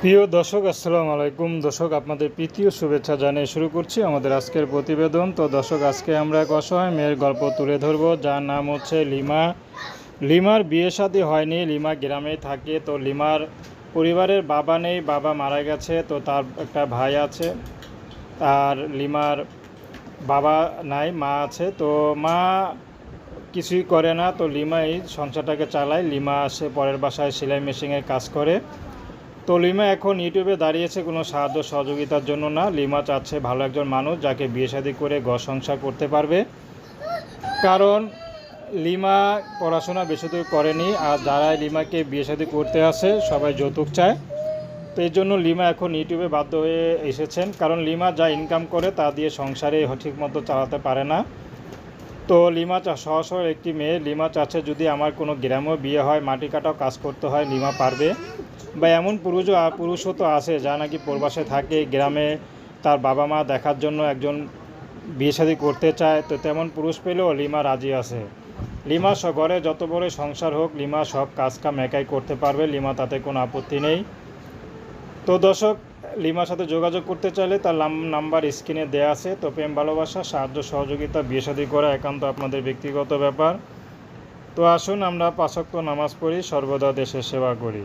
প্রিয় দর্শক, আসসালামু আলাইকুম। দর্শক, আপনাদের প্রীতীয় শুভেচ্ছা জানিয়ে শুরু করছি আমাদের আজকের প্রতিবেদন। তো দর্শক, আজকে আমরা এক অসহায় মেয়ের গল্প তুলে ধরব, যার নাম হচ্ছে লিমা। লিমার বিয়ে শাদী হয়নি, লিমা গ্রামে থাকে। তো লিমার পরিবারের বাবা নেই, বাবা মারা গেছে, তো তার একটা ভাই আছে। আর লিমার বাবা নাই, মা আছে। তো মা কিছুই করে না, তো লিমা এই সংসারটাকে চালায়। লিমা আসে পরের বাসায়, সেলাই মেশিনের কাজ করে। তো লিমা, এখন ইউটিউবে দাঁড়িয়েছে কোনো সাহায্য সহযোগিতার জন্য না। লিমা চাচ্ছে ভালো একজন মানুষ যাকে বিয়ে শাদী করে ঘর সংসার করতে পারবে। কারণ লিমা পড়াশোনা বেশি দূর করেনি, আর যারাই লিমাকে বিয়ে শাদী করতে আসে, সবাই যৌতুক চায়। তো এই জন্য লিমা এখন ইউটিউবে বাধ্য হয়ে এসেছেন। কারণ লিমা যা ইনকাম করে, তা দিয়ে সংসারে ঠিক মতো চালাতে পারে না। তো লিমা চা সহ একটি মেয়ে। লিমা চাচ্ছে যদি আমার কোনো গ্রামেও বিয়ে হয়, মাটি কাটাও কাজ করতে হয়, লিমা পারবে। বা এমন পুরুষও পুরুষও তো আছে যা নাকি প্রবাসে থাকে, গ্রামে তার বাবা মা দেখার জন্য একজন বিয়ে শাদী করতে চায়। তো তেমন পুরুষ পেলেও লিমা রাজি আছে। লিমা ঘরে যত বড় সংসার হোক, লিমা সব কাজ কাম একাই করতে পারবে, লিমা তাতে কোনো আপত্তি নেই। তো দর্শক, লিমার সাথে যোগাযোগ করতে চাইলে তার নাম্বার স্ক্রিনে দেওয়া আছে। তো প্রেম, ভালোবাসা, সাহায্য, সহযোগিতা, বিয়ে শাদী করা একান্ত আপনাদের ব্যক্তিগত ব্যাপার। তো আসুন আমরা পাশক্ত নামাজ পড়ি, সর্বদা দেশের সেবা করি।